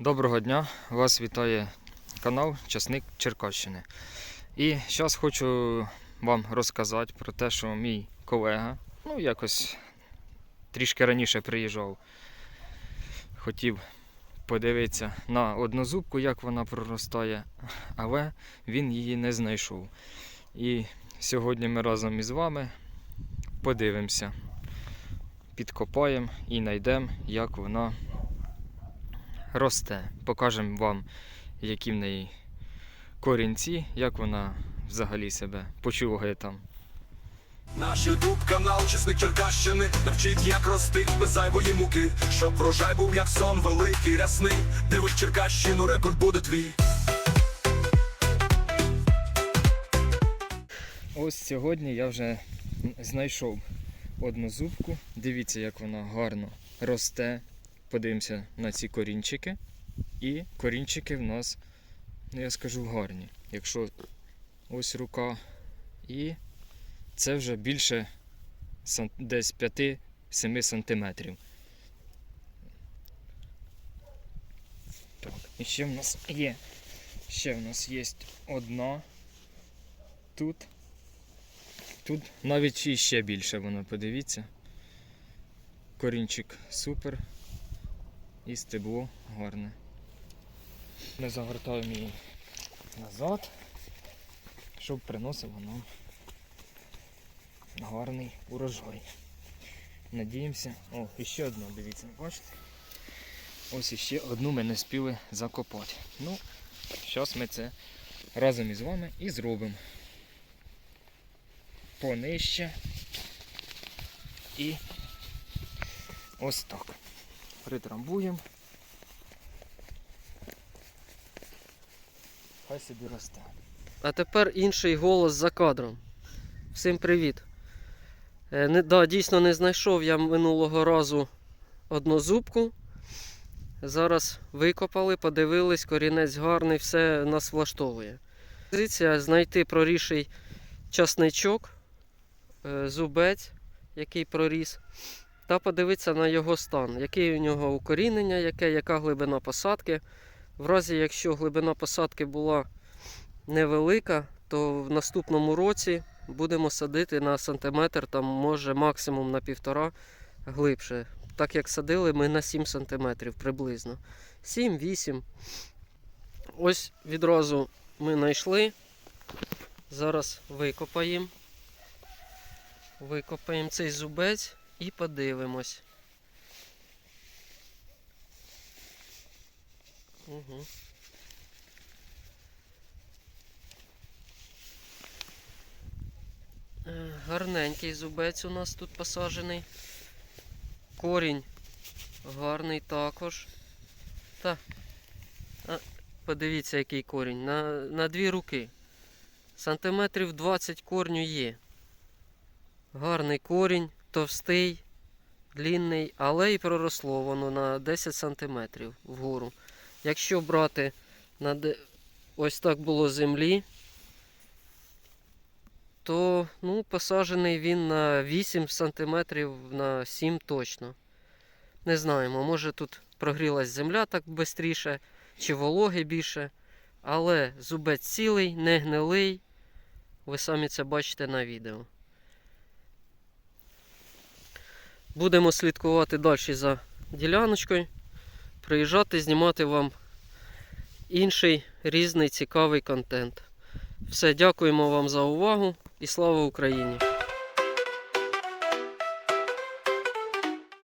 Доброго дня! Вас вітає канал Часник Черкащини. І зараз хочу вам розказати про те, що мій колега, ну якось трішки раніше приїжджав, хотів подивитися на однозубку, як вона проростає, але він її не знайшов. І сьогодні ми разом із вами подивимося, підкопаємо і знайдемо, як вона росте. Покажемо вам, які в неї корінці, як вона взагалі себе почуває там. Наш ютуб канал Чесник Черкащини навчить, як рости без зайвої муки, щоб врожай був як сон великий, рясний. Дивись Черкащину, рекорд буде твій. Ось сьогодні я вже знайшов одну зубку. Дивіться, як вона гарно росте. Подивимося на ці корінчики. І корінчики в нас, ну я скажу, гарні. Якщо ось рука і це вже більше десь 5-7 сантиметрів. Так, і ще в нас є. Ще в нас є одна тут. Тут навіть і ще більше воно, подивіться. Корінчик супер. І стебло гарне. Ми загортаємо її назад, щоб приносило нам гарний урожай. Надіємося. О, і ще одну, дивіться, бачите? Ось іще одну ми не спіли закопати. Ну, зараз ми це разом із вами і зробимо понижче. І ось так. Притрамбуємо. Хай собі росте. А тепер інший голос за кадром. Всім привіт. Е, не, да, дійсно не знайшов я минулого разу однозубку. Зараз викопали, подивились, корінець гарний, все нас влаштовує. Позиція знайти проріший часничок, е, зубець, який проріс, та подивитися на його стан, який у нього укорінення, яке, яка глибина посадки. В разі, якщо глибина посадки була невелика, то в наступному році будемо садити на сантиметр, там може максимум на півтора глибше. Так як садили ми на 7 сантиметрів приблизно. 7-8. Ось відразу ми знайшли. Зараз викопаємо. Викопаємо цей зубець і подивимось. Угу. Гарненький зубець у нас тут посаджений. Корінь гарний також. Та. А, подивіться, який корінь. На, на дві руки. Сантиметрів 20 корню є. Гарний корінь, товстий, длінний, але і проросло воно на 10 сантиметрів вгору. Якщо брати на ось так було землі, то ну, посаджений він на 8 см на 7 точно. Не знаємо, може тут прогрілась земля так швидше, чи вологи більше. Але зубець цілий, не гнилий. Ви самі це бачите на відео. Будемо слідкувати далі за діляночкою. Приїжджати, знімати вам інший різний цікавий контент. Все, дякуємо вам за увагу і слава Україні!